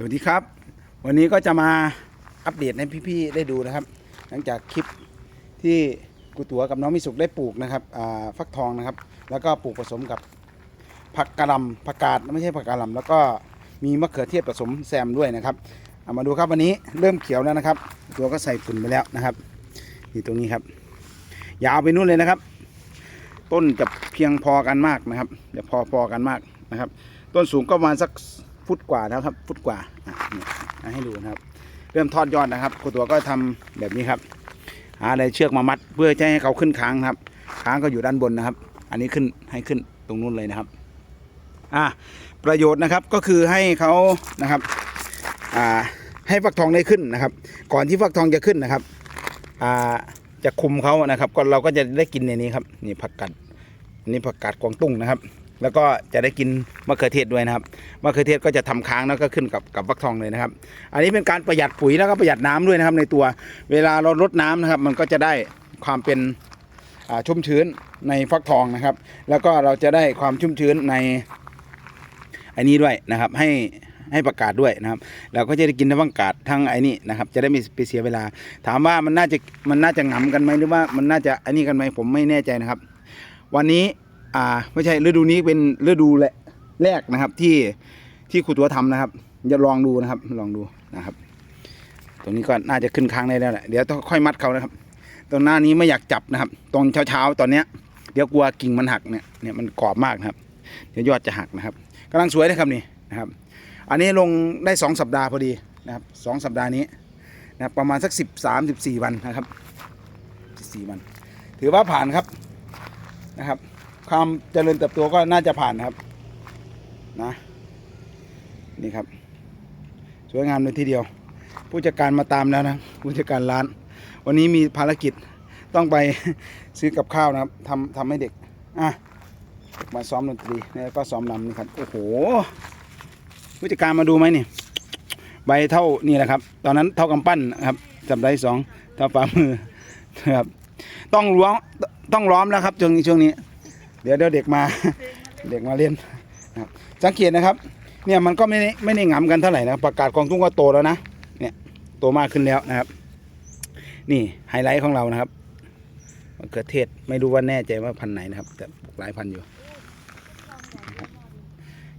สวัสดีครับ วันนี้ก็จะมาอัปเดตให้พี่ๆได้ดูนะครับ หลังจากคลิปที่กูตัวกับน้องมิสุกได้ปลูกนะครับฟักทองนะครับ แล้วก็ปลูกผสมกับผักกระลำผักกาดไม่ใช่ผักกะลำแล้วก็มีมะเขือเทศผสมแซมด้วยนะครับเอามาดูครับวันนี้เริ่มเขียวแล้วนะครับ ตัวก็ใส่ฝุ่นไปแล้วนะครับนี่ตรงนี้ครับยาวไปนู่นเลยนะครับ ต้นจะเพียงพอกันมากนะครับจะพอพอกันมากนะครับ ต้นสูงก็ประมาณสัก ฟุตกว่านะครับ ฟุตกว่าให้ดูนะครับ เริ่มทอดยอดนะครับครูตัวก็ทำแบบนี้ครับหาอะไรเชือกมามัดเพื่อจะให้เขาขึ้นค้างครับ ค้างก็อยู่ด้านบนนะครับ อันนี้ขึ้นให้ขึ้นตรงนู้นเลยนะครับอ่าประโยชน์นะครับก็คือให้เขานะครับอ่าให้ฟักทองได้ขึ้นนะครับ ก่อนที่ฟักทองจะขึ้นนะครับอ่าจะคุมเขานะครับ ก็เราก็จะได้กินในนี้ครับนี่ผักกัดนนี้ผักกาดกวางตุ้งนะครับ แล้วก็จะได้กินมะเขือเทศด้วยนะครับมะเขือเทศก็จะทำค้างแล้วก็ขึ้นกับกับฟักทองเลยนะครับ อันนี้เป็นการประหยัดปุ๋ยแล้วก็ประหยัดน้ำด้วยนะครับ ในตัวเวลาเราลดน้ำนะครับ มันก็จะได้ความเป็นชุ่มชื้นในฟักทองนะครับ แล้วก็เราจะได้ความชุ่มชื้นในอันนี้ด้วยนะครับ ให้ให้ประกาศด้วยนะครับ เราก็จะได้กินทั้งประกาศทั้งไอ้นี่นะครับ จะได้ไม่ไปเสียเวลา ถามว่ามันน่าจะมันน่าจะหงำกันไหมหรือว่ามันน่าจะอันนี้กันไหมผมไม่แน่ใจนะครับ วันนี้ อ่า ไม่ใช่ฤดูนี้เป็นฤดูแรกนะครับ ที่ที่ครูตัวทำนะครับจะลองดูนะครับ ลองดูนะครับ ตรงนี้ก็น่าจะขึ้นค้างได้แล้วแหละเดี๋ยวต้องค่อยมัดเขานะครับ ตรงหน้านี้ไม่อยากจับนะครับ ตอนเช้าๆตอนเนี้ยเดี๋ยวกลัวกิ่งมันหักเนี่ยเนี่ยมันกรอบมากนะครับ เดี๋ยวยอดจะหักนะครับกำลังสวยนะครับนี่นะครับ อันนี้ลงได้สองสัปดาห์พอดีนะครับสองสัปดาห์นี้นะครับประมาณสักสิบสามสิบสี่วันนะครับสี่วัน ถือว่าผ่านครับนะครับ ความเจริญเติบโตก็น่าจะผ่านนะครับนะนี่ครับ สวยงามเลยทีเดียว ผู้จัดการมาตามแล้วนะผู้จัดการร้าน วันนี้มีภารกิจต้องไปซื้อกับข้าวนะครับทำทำให้เด็กอะมาซ้อมดนตรีแล้วก็ซ้อมรำนี่ครับโอ้โหผู้จัดการมาดูไหมนี่ใบเท่านี่แหละครับ ตอนนั้นเท่ากำปั้นครับจำได้สองเท่าฝ่ามือนะครับต้องล้วงต้องล้อมแล้วครับช่วงนี้ช่วงนี้ เดี๋ยวเดี๋ยวเด็กมา เด็กมาเล่นนะครับสังเกตนะครับ เนี่ยมันก็ไม่ได้ไม่ได้หงำกันเท่าไหร่นะประกาศกองตุ้งก็โตแล้วนะเนี่ยโตมากขึ้นแล้วนะครับ นี่ไฮไลท์ของเรานะครับมะเขือเทศไม่รู้ว่าแน่ใจว่าพันไหนนะครับ แต่ปลูกหลายพันอยู่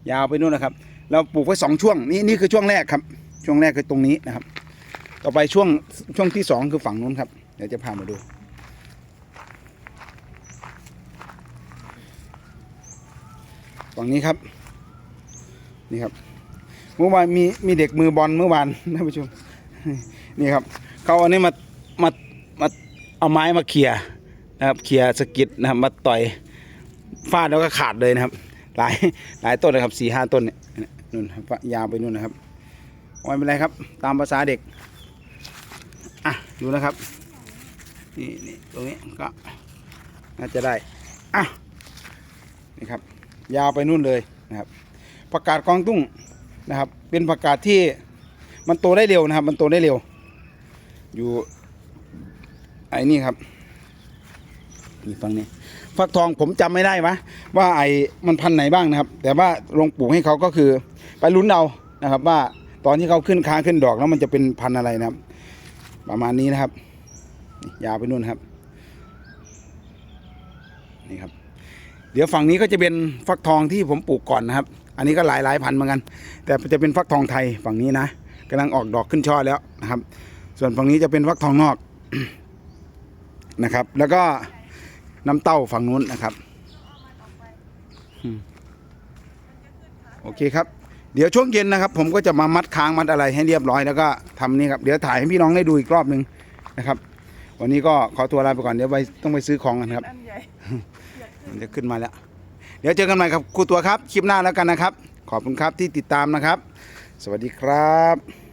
ยาวไปนู่นนะครับ เราปลูกไว้สองช่วงนี่นี่คือช่วงแรกครับ ช่วงแรกคือตรงนี้นะครับ ต่อไปช่วงช่วงที่สองคือฝั่งนู้นครับเดี๋ยวจะพามาดู ฝั่งนี้ครับ นี่ครับ เมื่อวานมีมีเด็กมือบอลเมื่อวานท่านผู้ชมนี่ครับเขาเอาอันนี้มามามาเอาไม้มาเขี่ยนะครับเขี่ยสกิดนะครับมาต่อยฟาดแล้วก็ขาดเลยนะครับ หลายหลายต้นเลยครับสี่ห้าต้นเนี่ยนู่นยาวไปนู่นนะครับไม่เป็นไรครับ ตามภาษาเด็กอะดูนะครับนี่นี่ตรงนี้ก็น่าจะได้อะนี่ครับ ยาวไปนู่นเลยนะครับผักกาดกวางตุ้งนะครับ เป็นผักกาดที่มันโตได้เร็วนะครับ มันโตได้เร็ว อยู่ไอ้นี่ครับนี่ฟังนี้ฟักทองผมจำไม่ได้วะว่าไอ้มันพันไหนบ้างนะครับ แต่ว่าลงปลูกให้เขาก็คือไปลุ้นเอานะครับ ว่าตอนที่เขาขึ้นค้างขึ้นดอกแล้วมันจะเป็นพันอะไรนะครับ ประมาณนี้นะครับยาวไปนู่นครับ นี่ครับ เดี๋ยวฝั่งนี้ก็จะเป็นฟักทองที่ผมปลูกก่อนนะครับ อันนี้ก็หลายหลายพันธุ์เหมือนกัน แต่จะเป็นฟักทองไทยฝั่งนี้นะกำลังออกดอกขึ้นช่อแล้วนะครับ ส่วนฝั่งนี้จะเป็นฟักทองนอกนะครับ แล้วก็น้ำเต้าฝั่งนู้นนะครับโอเคครับ เดี๋ยวช่วงเย็นนะครับ ผมก็จะมามัดค้างมัดอะไรให้เรียบร้อยแล้วก็ทำนี่ครับเดี๋ยวถ่ายให้พี่น้องได้ดูอีกรอบหนึ่งนะครับ วันนี้ก็ขอตัวลาไปก่อนเดี๋ยวไปต้องไปซื้อของกันครับ มันจะขึ้นมาแล้ว เดี๋ยวเจอกันใหม่ครับครูตัวครับ คลิปหน้าแล้วกันนะครับ ขอบคุณครับที่ติดตามนะครับ สวัสดีครับ